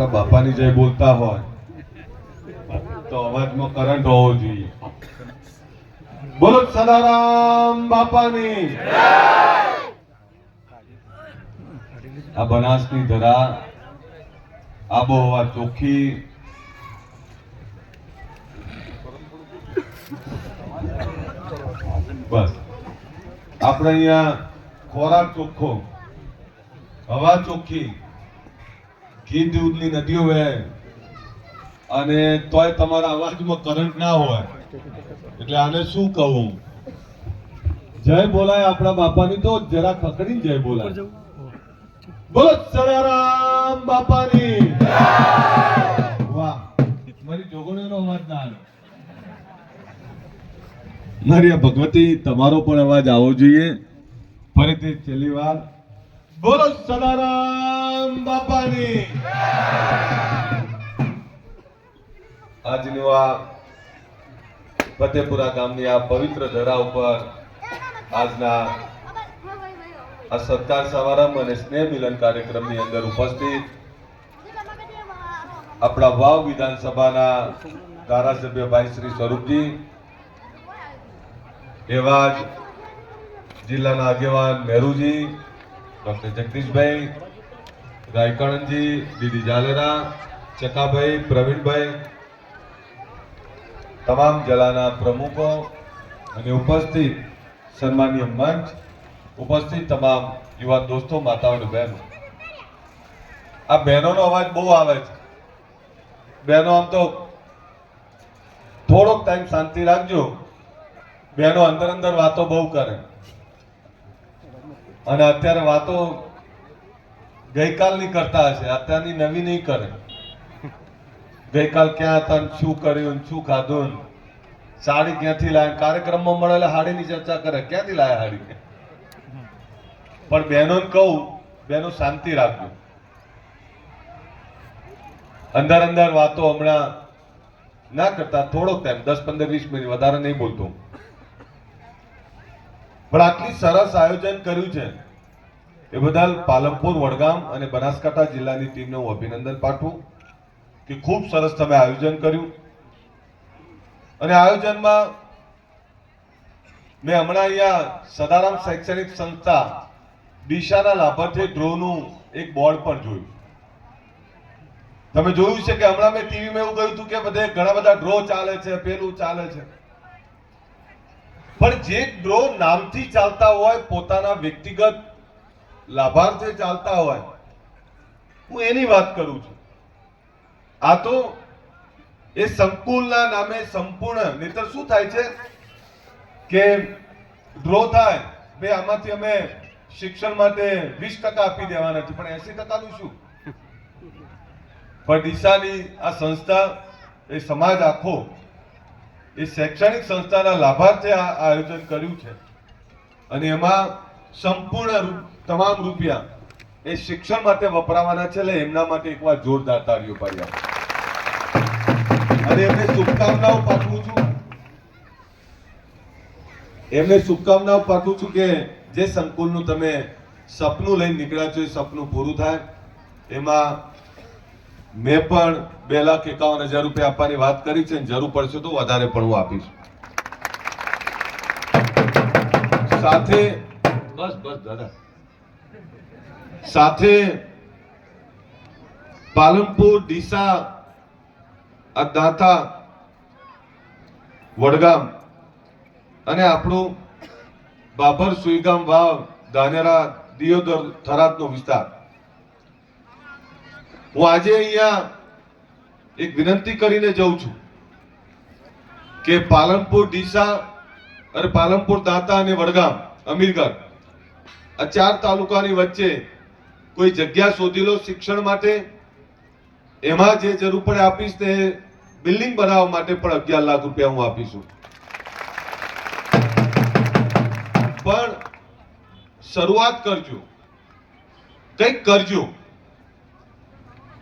આપણા બાપાની જય બોલતા હોય. તો અવાજમાં કરંટ હોવો જોઈએ. બોલો સદારામ બાપાની. આ બનાસની ધરા આબોહવા ચોખ્ખી. બસ. આપણે અહીંયા ખોરાક ચોખ્ખો, હવા ચોખ્ખી ઘી દૂધની નદીઓ વહે અને તોય તમારા અવાજમાં કરંટ ના હોય. એટલે આને શું કહું? જય બોલાય આપણા બાપાની તો જરા ખકડી જય બોલાય. બોલો સદારામ બાપાની. વાહ, મારી જોગણીનો અવાજ ના આવ્યો. મારી ભગવતી, તમારો પણ અવાજ આવવો જોઈએ. ફરીથી છેલ્લી વાર બોલો સદારામ બાપાની. આજનું આ ફતેપુરા ગામની આ પવિત્ર ધરા ઉપર આજના આ સત્કાર સમારંભ અને સ્નેહ મિલન કાર્યક્રમની અંદર ઉપસ્થિત આપણા વાવ વિધાનસભાના ધારાસભ્ય ભાઈ શ્રી સ્વરૂપજી, એવા જ જિલ્લાના આગેવાન મેરુજી ડોક્ટર જગદીશભાઈ રાયકણજી દીદી જાલેરા ચકાભાઈ, પ્રવીણભાઈ, તમામ જલાના પ્રમુખો અને ઉપસ્થિત સન્માનીય મંચ, ઉપસ્થિત તમામ યુવા દોસ્તો, માતાઓ બહેનો. આ બહેનોનો અવાજ બહુ આવે છે. બહેનો, આમ તો થોડોક ટાઈમ શાંતિ રાખજો. બહેનો અંદર અંદર વાતો બહુ કરે. અને અત્યારે વાતો ગઈકાલની કરતા હશે, અત્યારની નવી નહીં કરે. ગઈકાલ ક્યાં હતા શું કર્યું શું ખાધું સાડી ક્યાંથી લાયા? કાર્યક્રમમાં મળેલા હાડીની ચર્ચા કરે. ક્યાંથી લાયા હાડી? પણ બહેનોને કહું, બહેનો શાંતિ રાખજો. અંદર અંદર વાતો હમણાં ના કરતા, થોડોક ટાઈમ દસ પંદર, વીસ મિનિટ, વધારે નહીં બોલતો પણ આટલી સરસ આયોજન કર્યું છે. એ બદલ પાલનપુર, વડગામ અને બનાસકાંઠા જિલ્લાની ટીમને હું અભિનંદન પાઠવું કે ખૂબ સરસ તમે આયોજન કર્યું. અને આયોજનમાં મેં હમણાં અહીંયા સદારામ શૈક્ષણિક સંસ્થા દિશાના લાભાર્થી ડ્રોનું એક બોર્ડ પણ જોયું. તમે જોયું છે કે હમણાં મેં ટીવીમાં એવું કહ્યું હતું કે બધે ઘણા બધા ડ્રો ચાલે છે, પેલું ચાલે છે. પણ જે ડ્રો નામથી ચાલતા હોય પોતાના વ્યક્તિગત લાભાર્થે ચાલતા હોય, હું એની વાત કરું છું. આ તો એ સંકુલના નામે સંપૂર્ણ, નહીતર શું થાય છે? કે ડ્રો થાય, બે આમાંથી અમે શિક્ષણ માટે વીસ ટકા આપી દેવાના છે, પણ એસી ટકાનું શું? પણ દિશાની આ સંસ્થા, એ સમાજ આખો, એ શૈક્ષણિક સંસ્થાના લાભાર્થે આ આયોજન કર્યું છે. અને એમાં સંપૂર્ણ રૂ- તમામ રૂપિયા એ શિક્ષણ માટે વપરાવાના છે. એમના માટે એકવાર જોરદાર તાળીઓ પાડ્યા અને એમને શુભકામનાઓ પાઠવું છું. એમને શુભકામનાઓ પાઠવું છું કે જે સંકુલનું તમે સપનું લઈને નીકળ્યા છો, એ સપનું પૂરું થાય. એમાં મેં પણ બે લાખ એકાવન હજાર રૂપિયા આપવાની વાત કરી છે. જરૂર પડશે તો વધારે પણ હું આપીશ. સાથે બસ બસ, દાદા. સાથે પાલનપુર, ડીસા અદાતા વડગામ અને આપણું બાબર સુઈગામ વાવ, ધાનેરા, દિયોદર, થરાદનો વિસ્તાર. હું આજે અહીંયા એક વિનંતી કરીને જઉં છું કે પાલનપુર, ડીસા અને પાલનપુર, દાંતા અને વડગામ, અમીરગઢ આ ચાર તાલુકાની વચ્ચે કોઈ જગ્યા શોધી લો શિક્ષણ માટે. એમાં જે જરૂર પડે આપીશ તે બિલ્ડિંગ બનાવવા માટે પણ અગિયાર લાખ રૂપિયા હું આપીશું. પણ શરૂઆત કરજો. કંઈક કરજો.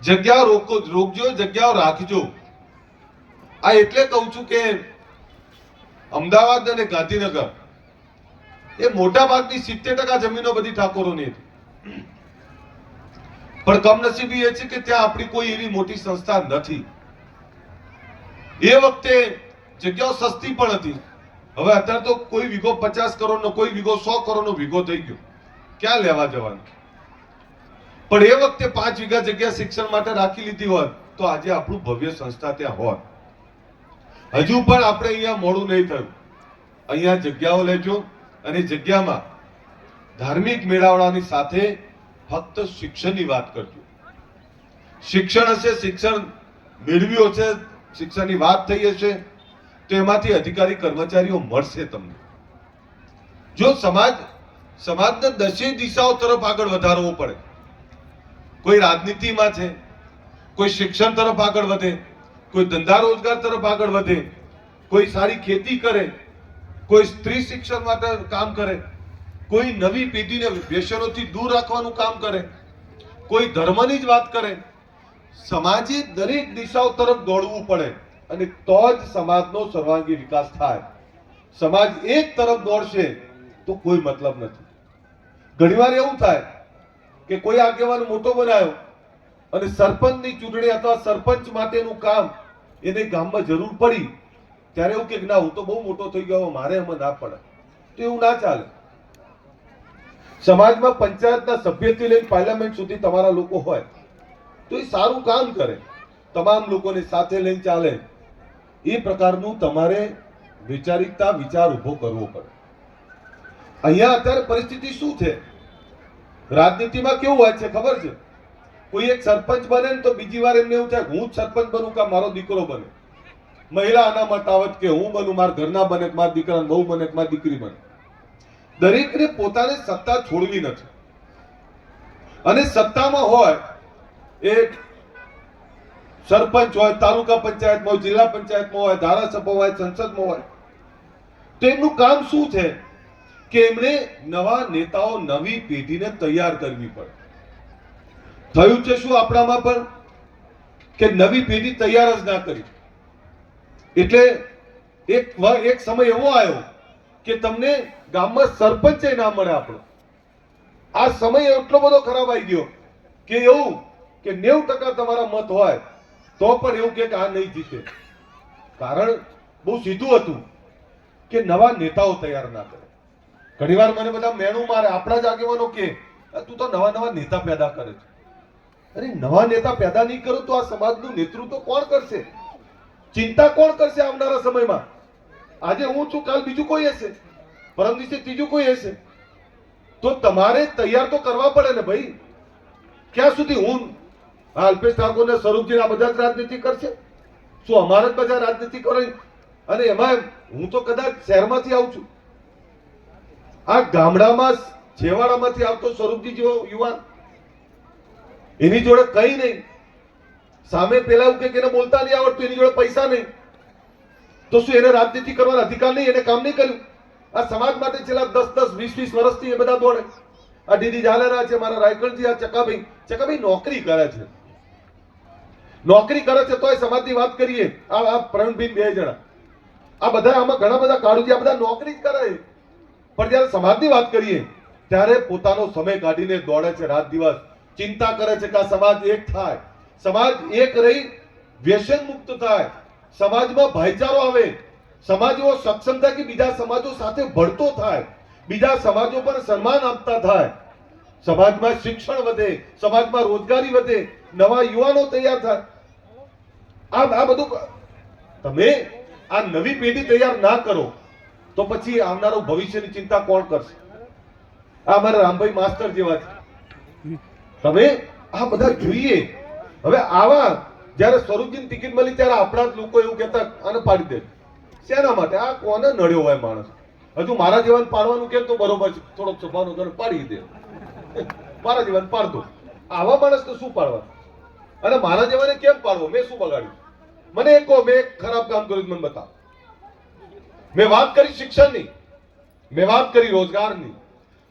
જગ્યાઓ રોકો, રોકજો, જગ્યાઓ રાખજો. આ એટલે કહું છું કે અમદાવાદ અને ગાંધીનગર એ મોટા ભાગની સિત્તેર ટકા જમીનો બધી ઠાકોરોની હતી. પણ કમનસીબી એ છે કે ત્યાં આપણી કોઈ એવી મોટી સંસ્થા નથી. એ વખતે જગ્યાઓ સસ્તી પણ હતી. હવે અત્યારે તો કોઈ વીઘો પચાસ કરોડનો, કોઈ વીઘો સો કરોડનો વીઘો થઈ ગયો. ક્યાં લેવા જવાનું? પણ એ વખતે પાંચ વીઘા જગ્યા શિક્ષણ માટે રાખી લીધી હોત, તો આજે આપણું ભવ્ય સંસ્થા ત્યાં હોત. હજુ પણ આપણે અહીંયા મોડું નહીં થયું. અહીંયા જગ્યાઓ લેજો અને જગ્યામાં ધાર્મિક મેળાવડાની સાથે ફક્ત શિક્ષણની વાત કરજો. શિક્ષણ હશે, શિક્ષણ મેળવ્યું હશે, શિક્ષણની વાત થઈ હશે, તો એમાંથી અધિકારી, કર્મચારીઓ મળશે તમને. જો સમાજ, સમાજને દસે દિશાઓ તરફ આગળ વધારવો પડે, કોઈ રાજનીતિમાં છે, કોઈ શિક્ષણ તરફ આગળ વધે, કોઈ ધંધા રોજગાર તરફ આગળ વધે, કોઈ સારી ખેતી કરે, કોઈ સ્ત્રી શિક્ષણ માટે કામ કરે કોઈ નવી પેઢીને વ્યસનોથી દૂર રાખવાનું કામ કરે, કોઈ ધર્મની જ વાત કરે, સમાજે દરેક દિશાઓ તરફ દોડવું પડે અને તો જ સમાજનો સર્વાંગી વિકાસ થાય. સમાજ એક તરફ દોડશે તો કોઈ મતલબ નથી. ઘણીવાર એવું થાય કે કોઈ આગેવાન મોટો બનાવ્યો અને સરપંચની ચૂંટણી અથવા સરપંચ માટેનું કામ એને ગામમાં જરૂર પડી, ત્યારે એવું કે, ના, હું તો બહુ મોટો થઈ ગયો, મારે એમાં ના પડે. તો એવું ના ચાલે. સમાજમાં પંચાયતના સભ્યથી લઈને પાર્લામેન્ટ સુધી તમારા લોકો હોય, તો એ સારું કામ કરે. તમામ લોકોને સાથે લઈને ચાલે. એ પ્રકારનું તમારે વૈચારિકતા, વિચાર ઊભો કરવો પડે. અહીંયા અત્યારે પરિસ્થિતિ શું છે? રાજનીતિમાં કેવું હોય છે ખબર છે? કોઈ એક સરપંચ બને ને તો બીજી વાર એમને એવું થાય, હું જ સરપંચ બનું કે મારો દીકરો બને? મહિલા અનામત આવત કે હું બનું, મારા ઘરના બને મારા દીકરા બહુ બને મારી દીકરી બને. દરેકને પોતાને સત્તા છોડવી નથી. અને સત્તામાં હોય એ સરપંચ હોય, તાલુકા પંચાયતમાં હોય, જિલ્લા પંચાયતમાં હોય ધારાસભા હોય, સંસદમાં હોય, તો એમનું કામ શું છે? કે એમણે નવા નેતાઓ નવી પેઢીને તૈયાર કરવી પડે. થયું છે શું આપણામાં પણ? કે નવી પેઢી તૈયાર જ ના કરી. એટલે એક એક સમય એવો આવ્યો કે તમને ગામમાં સરપંચ ના મળે આપણો. આ સમય એટલો બધો ખરાબ આવી ગયો કે એવું કે નેવું ટકા તમારા મત હોય તો પણ એવું કે આ નહીં જીતે. કારણ બહુ સીધું હતું કે નવા નેતાઓ તૈયાર ના કરે. ઘણીવાર મને બધા મેણું મારે, આપણા જ આગેવાનો કે તું તો નવા નવા નેતા પેદા કરે છે. અરે, નવા નેતા પેદા નહીં કરો તો આ સમાજનું નેતૃત્વ કોણ કરશે? ચિંતા કોણ કરશે આવનારા સમયમાં? આજે હું છું, કાલ બીજું કોઈ હશે? પરમ દિવસે ત્રીજું કોઈ હશે? તો તમારે તૈયાર તો કરવા પડે ને ભાઈ. ક્યાં સુધી હું? આ અલ્પેશ ઠાકોર ને સ્વરૂપજી આ બધા જ રાજનીતિ કરશે? શું અમારે જ બધા રાજનીતિ કરે? અને એમાં હું તો કદાચ શહેરમાંથી આવું છું. આ ગામડામાં છેવાડામાંથી આવતો સ્વરૂપજી જેવો યુવાન. એની જોડે કઈ નહીં. સામે પેલા એવું કે બોલતા નહીં આવડતું, એની જોડે પૈસા નહીં. તો શું એને રાજનીતિ કરવાનો અધિકાર નહીં? એને કામ નહીં કર્યું? આ સમાજ માટે છેલ્લા દસ દસ, વીસ વીસ વર્ષથી એ બધા દોડે. આ દીદી ઝાલારા છે, મારા રાયકણજી, આ ચકાભાઈ. ચકાભાઈ નોકરી કરે છે. નોકરી કરે છે, તોય સમાજની વાત કરીએ. આ આ પ્રવીણભાઈ બે જણા. આ બધા આમાં ઘણા બધા કાળુજી, આ બધા નોકરી જ કરે. પણ જ્યારે સમાજની વાત કરીએ, ત્યારે પોતાનો સમય કાઢીને દોડે છે રાત દિવસ. ચિંતા કરે છે કે આ સમાજ એક થાય. સમાજ એક રહી વ્યસન મુક્ત થાય. સમાજમાં ભાઈચારો આવે, સમાજ થાય કે બીજા સમાજો સાથે ભળતો થાય, બીજા સમાજો પર સન્માન આપતા થાય. સમાજમાં શિક્ષણ વધે, સમાજમાં રોજગારી વધે, નવા યુવાનો તૈયાર થાય. આ આ બધું તમે આ નવી પેઢી તૈયાર ના કરો, તો પછી આવનારું ભવિષ્યની ચિંતા કોણ કરશે? આ અમારા રામભાઈ માસ્ટર જેવા છે. તમે આ બધા જોઈએ. હવે આવા જ્યારે સ્વરૂપજીની ટિકિટ મળી ત્યારે આપણા જ લોકો એવું કહેતા આને પાડી દે. શેના માટે? આ કોને નડ્યો હોય માણસ? હજુ મારા જીવન પાડવાનું કેમ તો બરોબર છે. થોડોક સભાનો ઘર પાડી દે. મારા જીવન પાડ દો આવા માણસને શું પાડવા? અને મારા જેવાને કેમ પાડવો? મેં શું બગાડ્યું? મને એક કહો, મેં ખરાબ કામ કર્યું મને બતાવ. મેં વાત કરી શિક્ષણની. મેં વાત કરી રોજગારની.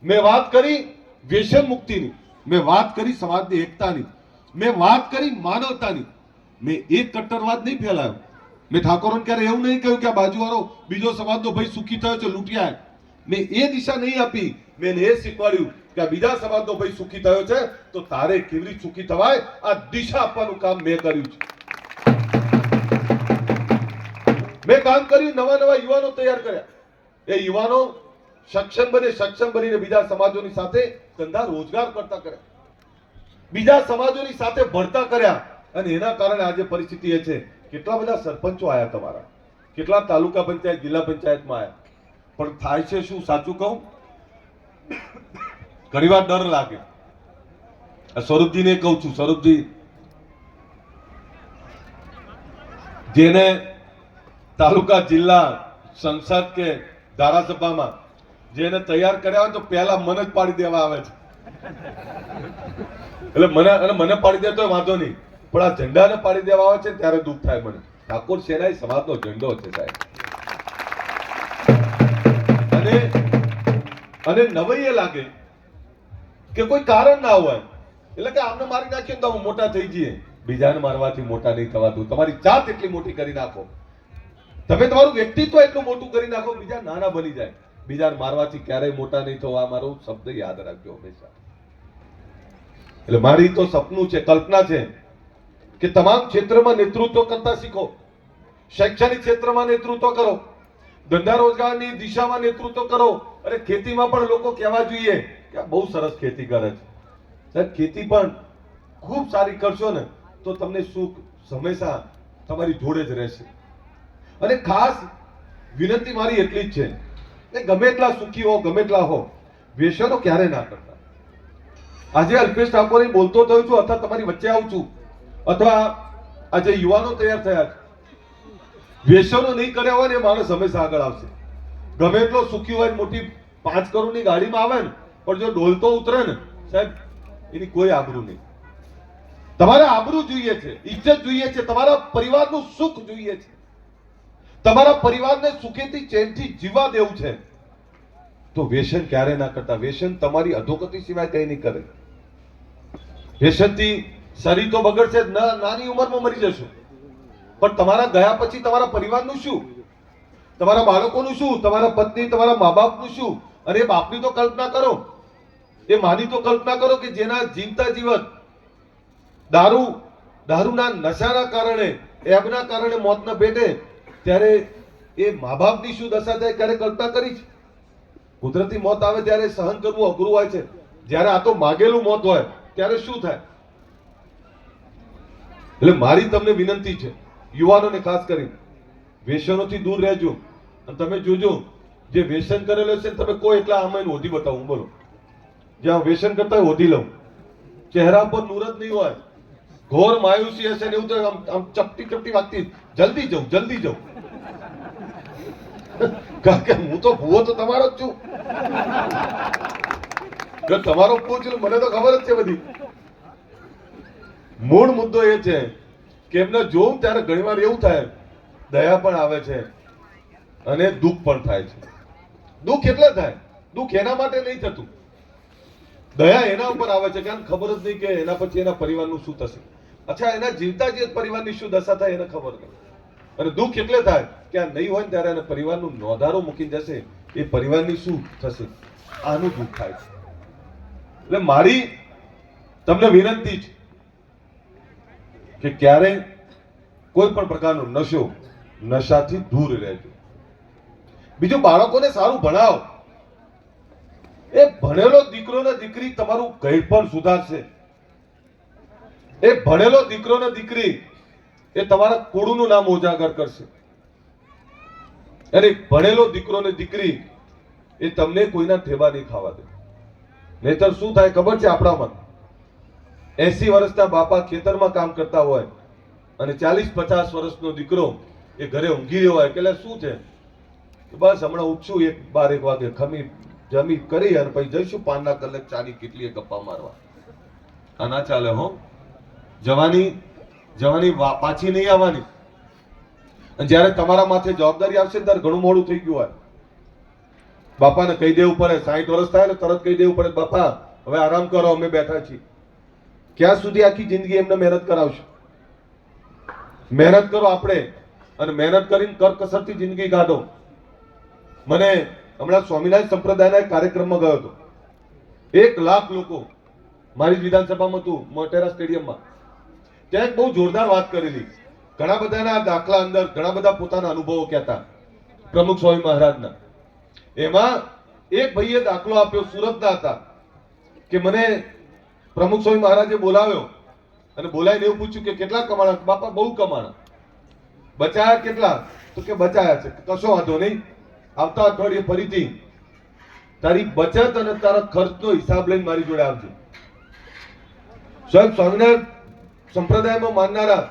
મેં વાત કરી વ્યસન મુક્તિની મેં વાત કરી સમાજની એકતાની. મેં વાત કરી માનવતાની. મેં એક કટ્ટરવાદ નહીં ફેલાયો. મેં ઠાકોરોને ક્યારે એવું નહીં કહ્યું કે બાજુવાળો બીજો સમાજનો ભાઈ સુખી થયો છે, લૂંટ્યા મેં એ દિશા નહીં આપી. મેં એ શીખવાડ્યું કે બીજા સમાજનો ભાઈ સુખી થયો છે, તો તારે કેવી રીતે સુખી થવાય? આ દિશા આપવાનું કામ મેં કર્યું છે. મેં કામ કર્યું, નવા નવા યુવાનો તૈયાર કર્યા. એ યુવાનો સક્ષમ બને, સક્ષમ બનીને બીજા સમાજોની સાથે ધંધા રોજગાર કરતા કર્યા. બીજા સમાજોની સાથે ભળતા કર્યા. અને એના કારણે આજે પરિસ્થિતિ એ છે, કેટલા બધા સરપંચો આવ્યા તમારા? કેટલા તાલુકા પંચાયત, જિલ્લા પંચાયતમાં આયા? પણ થાય છે શું? સાચું કહું? ઘણીવાર ડર લાગે. સ્વરૂપજીને કહું છું, સ્વરૂપજી. જેને તાલુકા, જિલ્લા, સંસદ કે ધારાસભામાં જેને તૈયાર કર્યા હોય તો પહેલા મને જ પાડી દેવા આવે છે. એટલે મને અને મને પાડી દે તો વાંધો નહીં. પણ આ ઝંડાને પાડી દેવા આવે છે ત્યારે દુઃખ થાય મને. ઠાકોર સેનાઈ સમાજનો ઝંડો છે સાહેબ. અને અને નવાઈ લાગે કે કોઈ કારણ ના હોય. એટલે કે આમને મારી નાખીએ તો મોટા થઈ જઈએ. બીજાને મારવાથી મોટા નહીં થવાતું. તમારી જાત એટલી મોટી કરી નાખો. તમે તમારું વ્યક્તિત્વ એટલું મોટું કરી નાખો, બીજા નાના બની જાય. બીજાને મારવાથી ક્યારેય મોટા નહીં થવા. મારો શબ્દ યાદ રાખજો હંમેશા. એટલે મારી તો સપનું છે, કલ્પના છે. કે તમામ ક્ષેત્રમાં નેતૃત્વ કરતા શીખો. શૈક્ષણિક ક્ષેત્રમાં નેતૃત્વ કરો. ધંધા રોજગારની દિશામાં નેતૃત્વ કરો. અને ખેતીમાં પણ લોકો કહેવા જોઈએ કે બહુ સરસ ખેતી કરે છે. સાહેબ, ખેતી પણ ખૂબ સારી કરશો ને, તો તમને સુખ હંમેશા તમારી જોડે જ રહેશે. અને ખાસ વિનંતી મારી એટલી જ છે કે ગમે એટલા સુખી હો, ગમે એટલા હો વ્યસનો ક્યારે ના કરતા. આજે અલ્પેશ ઠાકોર બોલતો થયો છું અથવા તમારી વચ્ચે આવું છું. અથવા આજે યુવાનો તૈયાર થયા છે. વ્યસનો નહીં કર્યા હોય ને માણસ હંમેશા આગળ આવશે. ગમે એટલો સુખી હોય મોટી પાંચ કરોડની ગાડીમાં આવે ને, પણ જો ડોલતો ઉતરે ને, સાહેબ, એની કોઈ આબરૂ નહીં. તમારે આબરૂ જોઈએ છે, ઇજ્જત જોઈએ છે, તમારા પરિવારનું સુખ જોઈએ છે. તમારા પરિવારને સુખેથી, ચેનથી જીવા દેવું છે. તો વ્યસન ક્યારે ના કરતા? વ્યસન તમારી અધોગતિ સિવાય કઈ નહીં કરે. વ્યસનથી શરીર તો બગડશે જ. નાની ઉંમરમાં મરી જશો. પણ તમારા ગયા પછી તમારા પરિવારનું શું? તમારા બાળકોનું શું? તમારા પત્ની, તમારા મા બાપનું શું? અને બાપની તો કલ્પના કરો. એ માની તો કલ્પના કરો કે જેના જીવતા જીવન દારૂ, દારૂના નશાના કારણે એબના કારણે મોતના ભેટે, ત્યારે એ મા બાપની શું દશા થાય ક્યારે કલ્પના કરી છે કુદરતી મોત આવે ત્યારે સહન કરવું અઘરું હોય છે. જ્યારે આ તો માગેલું મોત હોય, ત્યારે શું થાય? એટલે મારી તમને વિનંતી છે, યુવાનોને ખાસ કરીને, વ્યસનોથી દૂર રહેજો. અને તમે જોજો, જે વ્યસન કરેલો છે તમે કોઈ એટલા આમાં ઓધી બતાવું, બોલો. જ્યાં વ્યસન કરતા હોય ઓધી લઉં. ચહેરા પર નુરત નહીં હોય. ઘોર માયુસી હશે ને એવું તો આમ ચપટી ચપટી વાગતી જલ્દી જાઉં જલ્દી જાઉં. કારણ કે હું તો ભૂવો તો તમારો જ છું. તમારો ભૂવો મને તો ખબર જ છે બધી. મૂળ મુદ્દો એ છે કે એમને જોઉં ત્યારે ઘણીવાર એવું થાય, દયા પણ આવે છે અને દુઃખ પણ થાય છે. દુઃખ એટલે થાય, દુઃખ એના માટે નહીં થતું. દયા એના ઉપર આવે છે, કારણ ખબર જ નહીં કે એના પછી એના પરિવારનું શું થશે. અચ્છા, એના જીવતા જે પરિવારની શું દશા થાય એને ખબર નહીં. અને દુઃખ એટલે થાય કે આ નહીં હોય ને ત્યારે એના પરિવારનું નોંધારો મૂકી જશે, એ પરિવારની શું થશે? આનું દુઃખ થાય છે. એટલે મારી તમને વિનંતી છે કે ક્યારે કોઈ પણ પ્રકારનો નશો નશાથી દૂર રહેજો. બીજું બાળકોને સારું ભણાવો. એ ભણેલો દીકરો ને દીકરી તમારું કંઈ પણ સુધારશે. એ ભણેલો દીકરો ને દીકરી એ તમારા કુળનું નામ ઉજાગર કરશે. અને ભણેલો દીકરો ને દીકરી એ તમને કોઈના ઠેબા નહીં ખાવા દે. નહીતર શું થાય ખબર છે આપણામાં? એસી વર્ષના બાપા ખેતરમાં કામ કરતા હોય અને ચાલીસ પચાસ વર્ષનો દીકરો એ ઘરે ઊંઘી રહ્યો હોય કે શું છે? બસ હમણાં ઉઠશું એક બાર એક વાગે ખમી જમી કરી અને પછી જઈશું પાનના કલાક ચાની કેટલી ગપ્પા મારવા. આ ના ચાલે હો. જવાની જવાની પાછી નહીં આવવાની. અને જ્યારે તમારા માથે જવાબદારી આવશે ત્યારે ઘણું મોડું થઈ ગયું હોય. બાપાને કહી દેવું પડે સાઠ વર્ષ થાય ને તરત કહી દેવું પડે, બાપા, હવે આરામ કરો, અમે બેઠા છીએ. ક્યાં સુધી આખી જિંદગી એમને મહેનત કરાવશો? મહેનત કરો આપણે અને મહેનત કરીને કરકસરથી જિંદગી કાઢો. મને હમણાં સ્વામિનારાયણ સંપ્રદાયના એક કાર્યક્રમમાં ગયો હતો. એક લાખ લોકો મારી વિધાનસભામાં હતું, મોટેરા સ્ટેડિયમમાં. ત્યાં એક બહુ જોરદાર વાત કરેલી. ઘણા બધાના દાખલા અંદર ઘણા બધા પોતાના અનુભવો કહેતા, પ્રમુખ સ્વામી મહારાજના. એમાં એક ભાઈએ દાખલો આપ્યો, સુરતના હતા, કે મને પ્રમુખ સ્વામી મહારાજે બોલાવ્યો અને બોલાવીને એવું પૂછ્યું કે કેટલા કમાણા? બાપા, બહુ કમાણા. બચાયા કેટલા? તો કે બચાયા છે. કશો વાંધો નહીં. આવતા અઠવાડિયે ફરીથી તારી બચત અને તારા ખર્ચનો હિસાબ લઈને મારી જોડે આવજો. સાહેબ સ્વામિનારાયણ સંપ્રદાયમાં માનનારા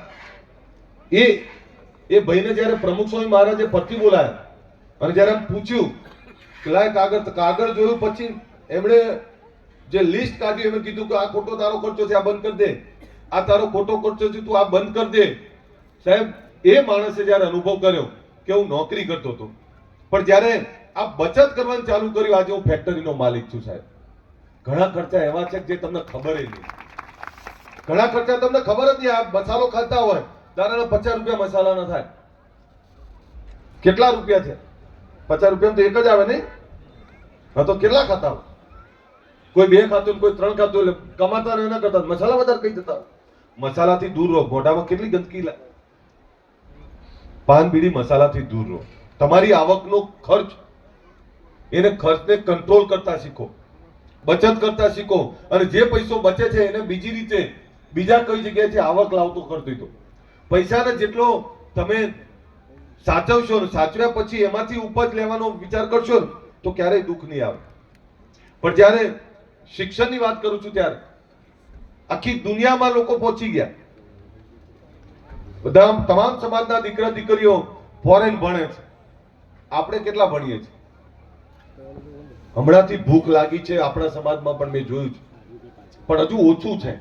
એ એ ભાઈને જ્યારે પ્રમુખ સ્વામી મહારાજે ફરતી બોલાયા અને જ્યારે પૂછ્યું કે લાય કાગળ કાગળ જોયું પછી એમણે જે લિસ્ટ કાઢ્યું એમણે કીધું કે આ ખોટો તારો ખર્ચો છે, આ બંધ કરી દે. આ તારો ખોટો ખર્ચો છે, તું આ બંધ કરી દે. સાહેબ, એ માણસે જ્યારે અનુભવ કર્યો કે હું નોકરી કરતો હતો, પણ જ્યારે આ બચત કરવાનું ચાલુ કર્યું, આજે હું ફેક્ટરીનો માલિક છું સાહેબ. ઘણા ખર્ચા એવા છે જે તમને ખબર જ નહીં. ઘણા ખર્ચા તમને ખબર જ નહીં, આ મસાલો ખાતા હોય તારા પચાસ રૂપિયા મસાલા ના થાય. કેટલા રૂપિયા છે? પચાસ રૂપિયા તો એક જ આવે નહીં? હા તો કેટલા ખાતા હોય? કોઈ બે ખાતું કોઈ ત્રણ ખાતું એટલે કમાતા ને એના કરતા મસાલા વધારે કઈ જતા મસાલાથી દૂર રહો. મોઢામાં કેટલી ગંદકી લાગે પાન બીડી મસાલાથી દૂર રહો. તમારી આવકનો ખર્ચ. એને ખર્ચને કંટ્રોલ કરતા શીખો. બચત કરતા શીખો. અને જે પૈસો બચે છે એને બીજી રીતે બીજા કઈ જગ્યાએથી આવક લાવતો કરતો દીધો પૈસાને જેટલો તમે સાચવશો ને સાચવ્યા પછી એમાંથી ઉપજ લેવાનો વિચાર કરશો ને, તો ક્યારેય દુઃખ નહીં આવે. પણ જ્યારે શિક્ષણની વાત કરું છું ત્યારે. આખી દુનિયામાં લોકો પહોંચી ગયા. બધા તમામ સમાજના દીકરા દીકરીઓ ફોરેન ભણે છે. આપણે કેટલા ભણીએ છીએ? હમણાંથી ભૂખ લાગી છે આપણા સમાજમાં પણ મેં જોયું છે. પણ હજુ ઓછું છે.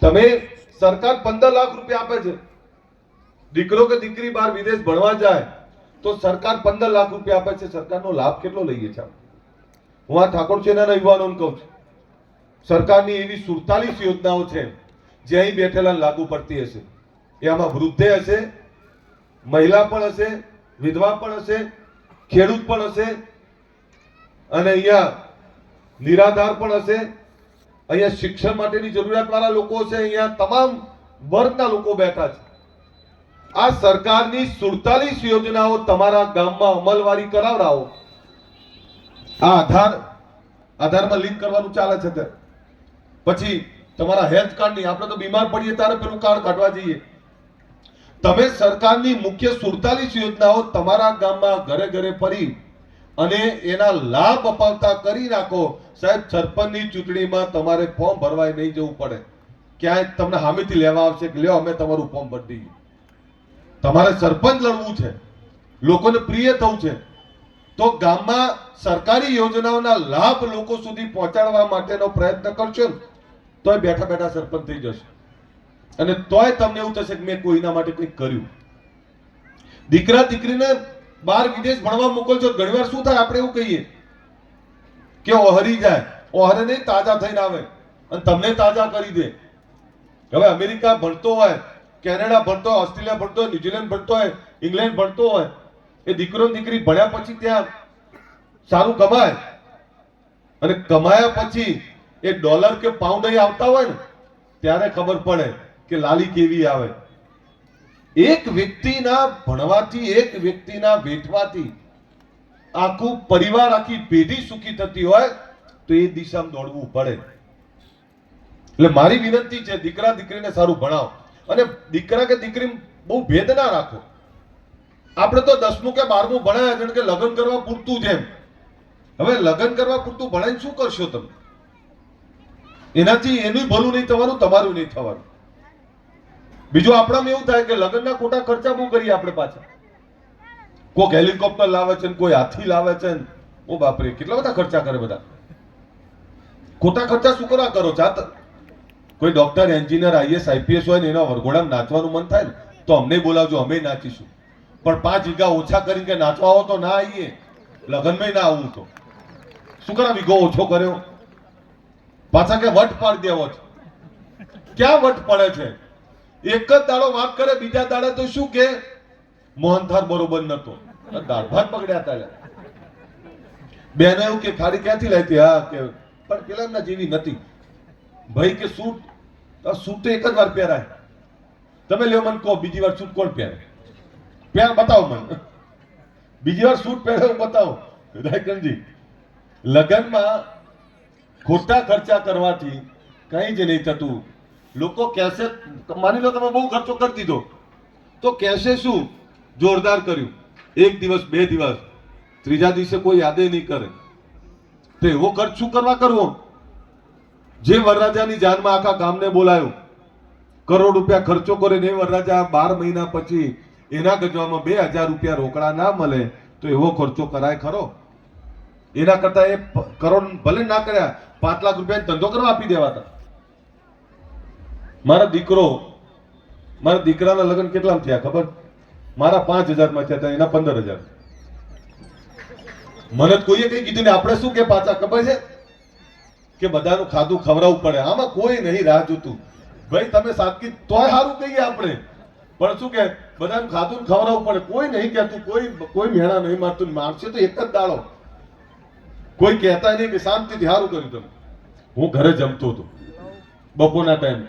તમે સરકાર પંદર લાખ રૂપિયા આપે છે. દીકરો કે દીકરી બહાર વિદેશ ભણવા જાય તો સરકાર પંદર લાખ રૂપિયા આપે છે. સરકારનો લાભ કેટલો લઈએ છીએ? હું આ ઠાકોર સેનાના યુવાનોને કહું છું. સરકારની એવી સુડતાલીસ યોજનાઓ છે જે અહીં બેઠેલા લાગુ પડતી હશે. એ આમાં વૃદ્ધે હશે, મહિલા પણ હશે, વિધવા પણ હશે, ખેડૂત પણ હશે, અને અહીંયા નિરાધાર પણ હશે. અહીંયા શિક્ષણ માટેની જરૂરિયાત વાળા લોકો છે અહીંયા તમામ વર્ગના લોકો બેઠા છે. આ સરકારની સુડતાલીસ યોજનાઓ તમારા ગામમાં અમલવારી કરાવડાવો. આ આધાર આધારમાં લિંક કરવાનું ચાલે છે તે પછી તમારા હેલ્થ કાર્ડની આપણે તો બીમાર પડીએ ત્યારે પેલું કાર્ડ કાઢવા જઈએ. તમે સરકારની મુખ્ય સુડતાલીસ યોજનાઓ તમારા ગામમાં ઘરે ઘરે ફરી અને એના લાભ અપાવતા કરી નાખો. સાહેબ, સરપંચની ચૂંટણીમાં તમારે ફોર્મ ભરવાય નહીં જવું પડે. ક્યાંય તમને હામેથી લેવા આવશે કે લ્યો, અમે તમારું ફોર્મ ભરી દઈએ. તમારે સરપંચ લડવું છે. લોકોને પ્રિય થવું છે. તો ગામમાં સરકારી યોજનાઓના લાભ લોકો સુધી પહોંચાડવા માટેનો પ્રયત્ન કરશો ને, તોય બેઠા બેઠા સરપંચ થઈ જશે. અને તોય તમને એવું થશે કે મેં કોઈના માટે કંઈક કર્યું. દીકરા દીકરીને બહાર વિદેશ ભણવા મોકલશો, ઘણીવાર શું થાય? આપણે એવું કહીએ કે ઓહરી જાય. ઓહરે નહીં, તાજા થઈને આવે. અને તમને તાજા કરી દે. હવે અમેરિકા ભણતો હોય, કેનેડા ભણતો હોય, ઓસ્ટ્રેલિયા ભણતો હોય, ન્યુઝીલેન્ડ ભણતો હોય, ઇંગ્લેન્ડ ભણતો હોય એ દીકરો દીકરી ભણ્યા પછી ત્યાં સારું કમાય. અને કમાયા પછી એ ડોલર કે પાઉન્ડ અહીં આવતા હોય ને, ત્યારે ખબર પડે કે લાલી કેવી આવે. એક વ્યક્તિના ભણવાથી, એક વ્યક્તિના વેઠવાથી આખું પરિવાર, આખી પેઢી સુખી થતી હોય તો એ દિશામાં દોડવું પડે. એટલે મારી વિનંતી છે, દીકરા, દીકરીને સારું ભણાવો. અને દીકરા કે દીકરી બહુ ભેદ ના રાખો. આપણે તો દસમું કે બારમું ભણાયા કારણ કે લગ્ન કરવા પૂરતું છે હવે લગ્ન કરવા પૂરતું ભણાઈને શું કરશો તમે? એનાથી એનું ભલું નહીં થવાનું, તમારું નહીં થવાનું. બીજું આપણામાં એવું થાય કે લગ્નના ખોટા ખર્ચા બહુ કરીએ આપણે પાછા. કોઈક હેલિકોપ્ટર લાવે છે કોઈ હાથી લાવે છે ઓ બાપરે, કેટલા બધા ખર્ચા કરે બધા? ખોટા ખર્ચા શું કરવા કરો? જાત કોઈ ડોક્ટર એન્જિનિયર આઈએસ આઈપીએસ હોય ને એના વરઘોડામાં નાચવાનું મન થાય ને, તો અમને બોલાવજો, અમે નાચીશું. પણ પાંચ વીઘા ઓછા કરીને નાચવા આવો તો ના આવીએ. લગ્નમાં ના આવું તો. શું કરા વીઘો ઓછો કર્યો? પાછા કે વટ પાડી દેવો છે? ક્યાં વટ પડે છે? એક જ દાડો વાત કરે, બીજા દાડે તો શું કે? મોહનથાળ બરોબર નતો. દાળ ભાત પકડ્યા હતા બેને એવું કે, ખાડી ક્યાંથી લાવી હા, કે, પણ પેલા એમના જેવી નથી ભાઈ, કે સૂટ? સૂટ તો એક જ વાર પહેરાય. તમે લ્યો મને કહો, બીજી વાર સૂટ કોણ પહેરે? પહેર બતાવો મને. બીજી વાર સૂટ પહેર્યો બતાવો. રાયકનજી લગ્નમાં ખોટા ખર્ચા કરવાથી કંઈ જ નહીં થતું. લોકો કહેશે માની લો તમે બહુ ખર્ચો કરી દીધો. તો કહેશે શું? જોરદાર કર્યું. એક દિવસ, બે દિવસ. ત્રીજા દિવસે કોઈ યાદે નહીં કરે. તો એવો ખર્ચ શું કરવા કરવો? જે વરરાજાની જાનમાં આખા ગામને બોલાયો. કરોડ રૂપિયા ખર્ચો કરે ને વરરાજા બાર મહિના પછી એના ગજવામાં બે હજાર રૂપિયા રોકડા ના મળે તો એવો ખર્ચો કરાય ખરો? એના કરતા એ કરોડ ભલે ના કર્યા, પાંચ લાખ રૂપિયા ધંધો કરવા આપી દેવાતા. મારા દીકરો, મારા દીકરાના લગ્ન કેટલામાં થયા ખબર? મારા પાંચ હજારમાં થયા હતા એના પંદર હજાર. મને કોઈએ કઈ કીધું ને આપણે શું કે પાછા ખબર છે? કે બધાનું ખાધું ખવડાવવું પડે. આમાં કોઈ નહીં રાહ જોતું. ભાઈ, તમે સાદગી તોય સારું કહીએ આપણે. પણ શું કે, બધાનું ખાધું ખવડાવું પડે. કોઈ નહીં કહેતું, કોઈ કોઈ મેણા નહીં મારતું મારશે તો એક જ દાડો. કોઈ કહેતા નહીં કે શાંતિથી સારું કર્યું તમે. હું ઘરે જમતો હતો. બપોરના ટાઈમે.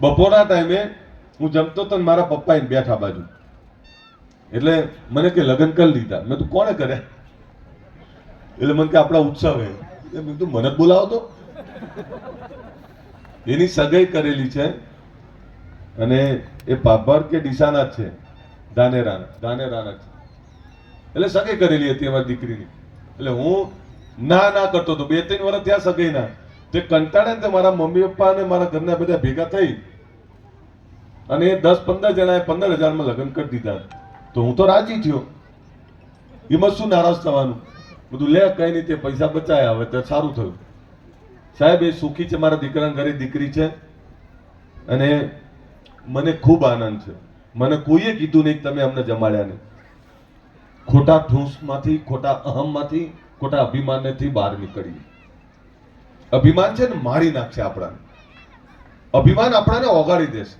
બપોરના ટાઈમે હું જમતો હતો ને મારા પપ્પા એને બેઠા બાજુ. એટલે મને કે લગ્ન કરી લીધા. મેં તું કોણે કર્યા? એટલે મને કે આપણા ઉત્સવ. એટલે મેં કીધું, મને જ બોલાવો તો. એની સગાઈ કરેલી છે. અને એ પાભર કે ડીસાના જ છે? ધાનેરાના ધાનેરાના છે એટલે સગાઈ કરેલી હતી અમારી દીકરીની. એટલે હું ના ના કરતો હતો. બે, ત્રણ વર્ષ ત્યાં સગાઈ ના. તે કંટાળે ને મારા મમ્મી પપ્પા અને મારા ઘરના બધા ભેગા થઈ અને એ દસ, પંદર જણાએ પંદર હજારમાં લગ્ન કરી દીધા. તો હું તો રાજી થયો. એમાં શું નારાજ થવાનું? બધું લે, કઈ નહીં, તે પૈસા બચાયા. હવે તો સારું થયું. સાહેબ, એ સુખી છે મારા દીકરાના ઘરે દીકરી છે. અને મને ખૂબ આનંદ છે મને કોઈએ કીધું નહીં તમે અમને જમાડ્યા નહીં. ખોટા ઠૂંસમાંથી ખોટા અહમમાંથી, ખોટા અભિમાનથી બહાર નીકળીએ. અભિમાન છે ને મારી નાખશે આપણાને. અભિમાન આપણાને ઓગાળી દેશે.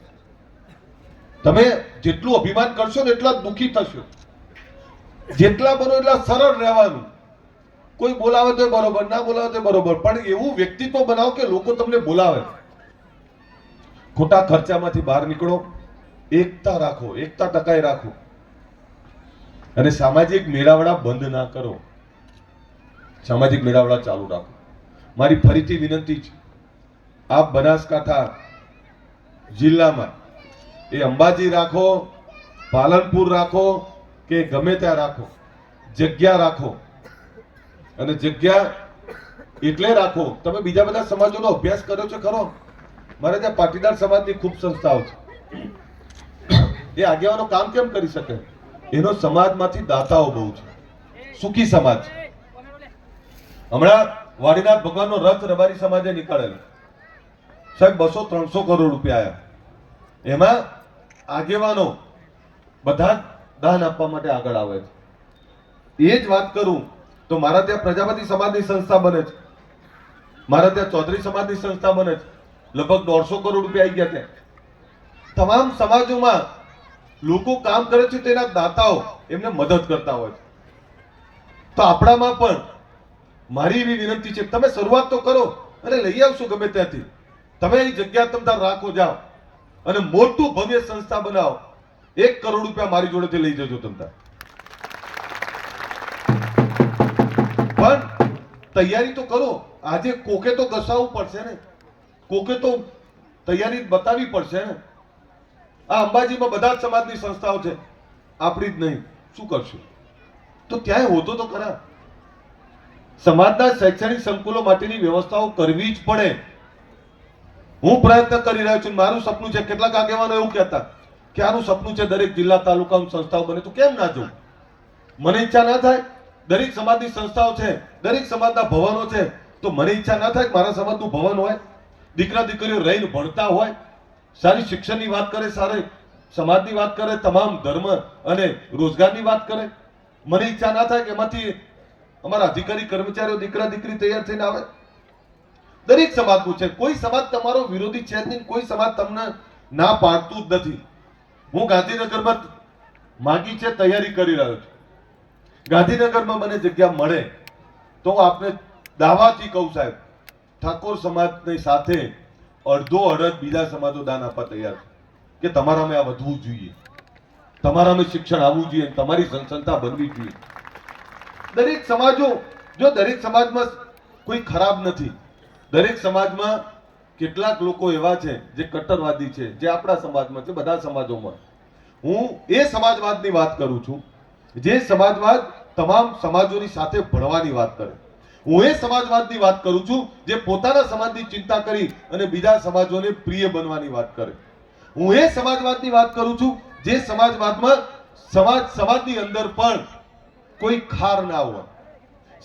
તમે જેટલું અભિમાન કરશો ને એટલા દુઃખી થશો. જેટલા બનો એટલા સરળ રહેવાનું. કોઈ બોલાવે તો બરોબર, ના બોલાવે તો બરોબર. પણ એવું વ્યક્તિત્વ બનાવો કે લોકો તમને બોલાવે. ખોટા ખર્ચામાંથી બહાર નીકળો. એકતા રાખો, એકતા ટકાઈ રાખો. અને સામાજિક મેળાવડા બંધ ના કરો. સામાજિક મેળાવડા ચાલુ રાખો. મારી ફરીથી વિનંતી છે, આપ બનાસકાંઠા જિલ્લામાં એ અંબાજી રાખો, પાલનપુર રાખો, કે ગમે ત્યાં રાખો, જગ્યા રાખો. અને જગ્યા એટલે રાખો. તમે બીજા બધા સમાજોનો અભ્યાસ કર્યો છે ખરો? મારે ત્યાં પાટીદાર સમાજની ખૂબ સંસ્થાઓ છે. એ આગેવાનો કામ કેમ કરી શકે? એનો સમાજમાંથી દાતાઓ બહુ છે. સુખી સમાજ હમણાં વાડીનાથ ભગવાનનો રથ રબારી સમાજે નીકળેલો. સાહેબ, બસો ત્રણસો કરોડ રૂપિયા આવ્યા એમાં આગેવાનો બધા દાન આપવા માટે આગળ આવે છે. એ જ વાત કરું તો મારા ત્યાં પ્રજાપતિ સમાજની સંસ્થા બને છે. મારા ત્યાં ચૌધરી સમાજની સંસ્થા બને છે. લગભગ દોઢસો કરોડ રૂપિયા આવી ગયા ત્યાં તમામ સમાજોમાં લોકો કામ કરે છે તેના દાતાઓ એમને મદદ કરતા હોય છે. તો આપણામાં પણ મારી એવી વિનંતી છે, તમે શરૂઆત તો કરો અને લઈ આવશો ગમે ત્યાંથી. તમે એ જગ્યા તમતાર રાખો, જાઓ અને મોટું ભવ્ય સંસ્થા બનાવો. એક કરોડ રૂપિયા મારી જોડેથી લઈ જજો તમતા પણ તૈયારી તો કરો. આજે કોકે તો ઘસાવવું પડશે ને? કોકે તો તૈયારી બતાવવી પડશે ને? આ અંબાજીમાં બધા જ સમાજની સંસ્થાઓ છે. આપણી જ નહીં. શું કરશું? તો ક્યાંય હોતો તો ખરા. સમાજના શૈક્ષણિક સંકુલો માટેની વ્યવસ્થાઓ કરવી જ પડે. હું પ્રયત્ન કરી રહ્યો છું મારું સપનું છે, કેટલાક આગેવાનો એવું કહેતા કે આનું સપનું છે દરેક જિલ્લા તાલુકામાં સંસ્થાઓ બને. તો કેમ ના જવું મને ઈચ્છા ના થાય દરેક સમાજની સંસ્થાઓ છે, દરેક સમાજના ભવનો છે. તો મને ઈચ્છા ના થાય કે મારા સમાજનું ભવન હોય. દીકરા દીકરીઓ રહીને ભણતા હોય, સારી શિક્ષણની વાત કરે, સારી સમાજની વાત કરે, તમામ ધર્મ અને રોજગારની વાત કરે, મને ઈચ્છા ના થાય કે એમાંથી અમારા અધિકારી, કર્મચારીઓ, દીકરા દીકરી તૈયાર થઈને આવે. દરેક સમાજનું છે. કોઈ સમાજ તમારો વિરોધી છે નહીં, કોઈ સમાજ તમને ના પાડતું જ નથી. હું ગાંધીનગરમાં માગી છે, તૈયારી કરી રહ્યો છું. ગાંધીનગરમાં મને જગ્યા મળે તો હું આપને દાવાથી કહું સાહેબ. ઠાકોર સમાજની સાથે અડધો અડધ બીજા સમાજો દાન આપવા તૈયાર છે. કે તમારામાં આ વધવું જોઈએ. તમારામાં શિક્ષણ આવવું જોઈએ તમારી સંસંતા બનવી જોઈએ. દરેક સમાજો, જો દરેક સમાજમાં કોઈ ખરાબ નથી, દરેક સમાજમાં કેટલાક લોકો એવા છે જે કટ્ટરવાદી છે, જે આપણા સમાજમાં છે, બધા સમાજોમાં. હું એ સમાજવાદની વાત કરું છું, જે સમાજવાદ તમામ સમાજોની સાથે ભળવાની વાત કરે. હું એ સમાજવાદની વાત કરું છું જે પોતાના સમાજની ચિંતા કરી અને બીજા સમાજોને પ્રિય બનવાની વાત કરે. હું એ સમાજવાદની વાત કરું છું જે સમાજવાદમાં સમાજ સમાજની અંદર પણ કોઈ ખાર ના હોય.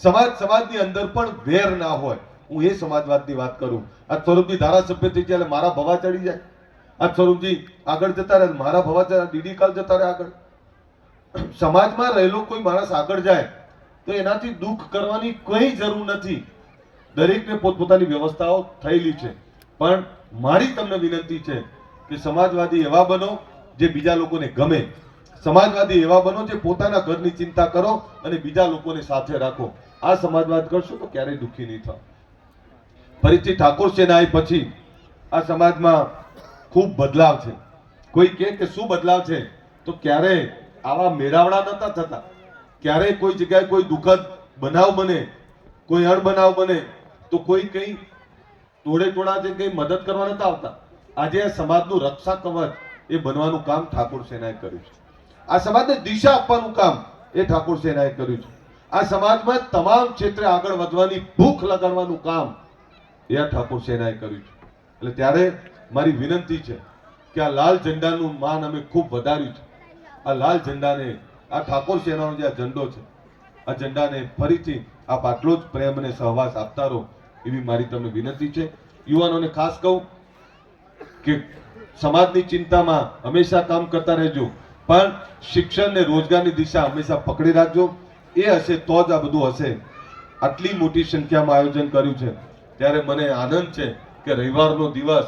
સમાજ સમાજની અંદર પણ વેર ના હોય. હું એ સમાજવાદની વાત કરું. આ સ્વરૂપજી ધારાસભ્ય થઈ મારા ભવા ચડી જાય. આ સ્વરૂપજી આગળ જતા રહે મારા ભવા ચડ્યા, ડીડી કાલ જતા રહે આગળ. સમાજમાં રહેલો કોઈ માણસ આગળ જાય તો એનાથી દુઃખ કરવાની કોઈ જરૂર નથી. દરેકને પોતપોતાની વ્યવસ્થાઓ થયેલી છે. પણ મારી તમને વિનંતી છે કે સમાજવાદી એવા બનો જે બીજા લોકોને ગમે. સમાજવાદી એવા બનો જે પોતાના ઘરની ચિંતા કરો અને બીજા લોકોને સાથે રાખો. આ સમાજવાદ કરશો તો ક્યારેય દુઃખી નહીં થાવ. ફરીથી ઠાકોર સેના આવી પછી આ સમાજમાં ખૂબ બદલાવ છે. કોઈ કહે કે શું બદલાવ છે? તો ક્યારેય આવા મેળાવડા નતા થતા. ક્યારેય કોઈ જગ્યાએ કોઈ દુઃખદ બનાવ બને, કોઈ અણબનાવ બને, તો કોઈ કંઈ ટોળે ટોળા જે કંઈ મદદ કરવા નતા આવતા. આજે આ સમાજનું રક્ષા કવચ એ બનવાનું કામ ઠાકોર સેનાએ કર્યું છે. આ સમાજને દિશા આપવાનું કામ એ ઠાકોર સેનાએ કર્યું છે. આ સમાજમાં તમામ ક્ષેત્રે આગળ વધવાની ભૂખ લગાડવાનું કામ એ આ ઠાકોર સેનાએ કર્યું છે. એટલે ત્યારે મારી વિનંતી છે કે આ લાલ ઝંડાનું માન અમે ખૂબ વધાર્યું છે. આ લાલ ઝંડાને આ ઠાકોર સેનાનો જે ઝંડો છે, આ ઝંડાને ફરીથી આપ આટલો જ પ્રેમ અને સહવાસ આપતા રહો એવી મારી તમને વિનંતી છે. યુવાનોને ખાસ કહું કે સમાજની ચિંતામાં હંમેશા કામ કરતા રહેજો, પણ શિક્ષણ ને રોજગારની દિશા હંમેશા પકડી રાખજો. એ હશે તો જ આ બધું હશે. આટલી મોટી સંખ્યામાં આયોજન કર્યું છે. ત્યારે મને આનંદ છે કે રવિવારનો દિવસ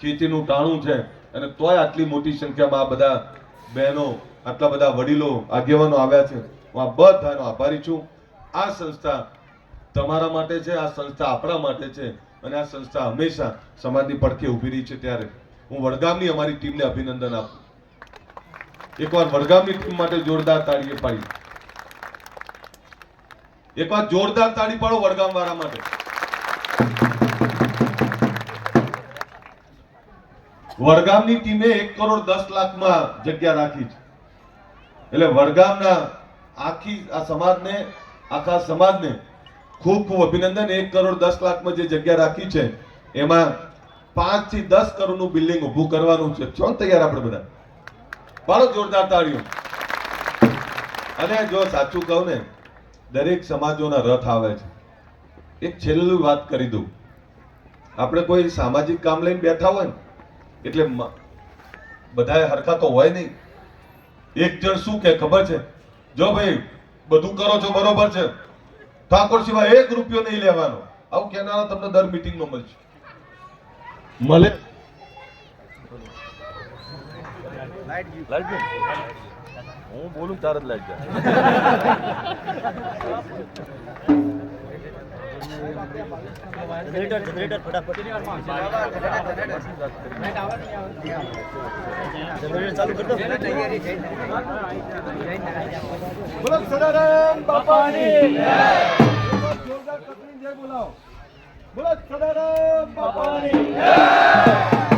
ખેતીનું ટાણું છે અને તોય આટલી મોટી સંખ્યામાં આ બધા બહેનો આટલા બધા વડીલો, આગેવાનો આવ્યા છે. હું આ બધાનો આભારી છું. આ સંસ્થા તમારા માટે છે, આ સંસ્થા આપણા માટે છે અને આ સંસ્થા હંમેશા સમાજની પડખે ઊભી રહી છે ત્યારે. હું વડગામની અમારી ટીમને અભિનંદન આપું એકવાર વડગામની ટીમ માટે જોરદાર તાળીએ પાડી. એકવાર જોરદાર તાળી પાડો વડગામ વાળા માટે. વડગામની ટીમે એક કરોડ દસ લાખમાં જગ્યા રાખી છે. એટલે વડગામના આખી આ સમાજને, આખા સમાજને ખૂબ ખૂબ અભિનંદન. એક કરોડ દસ લાખમાં જે જગ્યા રાખી છે, એમાં પાંચથી દસ કરોડનું બિલ્ડિંગ ઊભું કરવાનું છે. છો તૈયાર આપણે બધા. પાડો જોરદાર તાળીઓ. અને જો સાચું કહું ને, દરેક સમાજોના રથ આવે છે. એક છેલ્લું વાત કરી દઉં. આપણે કોઈ સામાજિક કામ લઈને બેઠા હોય ને, એટલે બધા તો હોય નહીં. એક જણ શું કે ખબર છે? જો ભાઈ બધું કરો છો બરોબર છે. ઠાકોર સિવાય એક રૂપિયો નહીં લેવાનો. આવું કેનારા તમને દર મીટિંગમાં મળશે. મળે? હું બોલું તારે જ લાઈટ જાય જનરેટર જનરેટર ફટાફટ જનરેટર ચાલુ કરી દો બોલો સદારામ બાપાની જોરદાર કપની જય બોલાવો બોલો સદારામ બાપાની